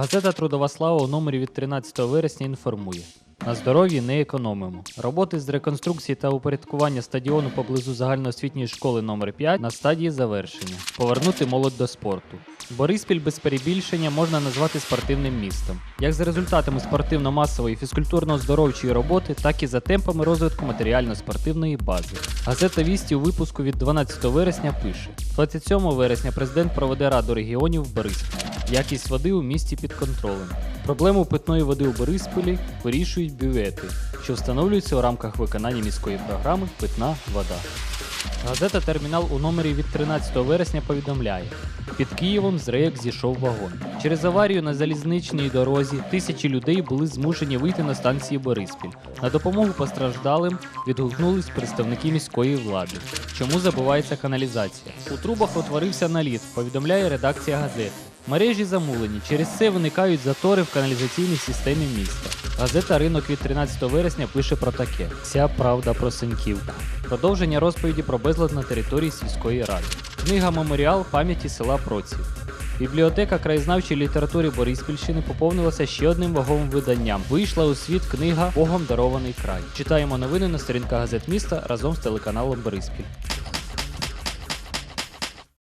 Газета Трудова слава у номері від 13 вересня інформує. На здоров'ї не економимо. Роботи з реконструкції та упорядкування стадіону поблизу загальноосвітньої школи номер 5 на стадії завершення. Повернути молодь до спорту. Бориспіль без перебільшення можна назвати спортивним містом, як за результатами спортивно-масової фізкультурно-здоровчої роботи, так і за темпами розвитку матеріально-спортивної бази. Газета Вісті у випуску від 12 вересня пише: 27 вересня президент проведе Раду регіонів в Бориспілі. Якість води у місті під контролем. Проблему питної води у Бориспілі вирішують бювети, що встановлюються у рамках виконання міської програми Питна вода. Газета Термінал у номері від 13 вересня повідомляє: під Києвом з рейок зійшов вагон. Через аварію на залізничній дорозі тисячі людей були змушені вийти на станції Бориспіль. На допомогу постраждалим відгукнулись представники міської влади. Чому забувається каналізація? У трубах утворився наліт, повідомляє редакція газети. Мережі замулені, через це виникають затори в каналізаційній системі міста. Газета Ринок від 13 вересня пише про таке: Вся правда про Сеньківку. Продовження розповіді про безлад на території сільської ради. Книга Меморіал пам'яті села Проців. Бібліотека краєзнавчої літератури Бориспільщини поповнилася ще одним ваговим виданням. Вийшла у світ книга Богом дарований край. Читаємо новини на сторінках газет міста разом з телеканалом Бориспіль.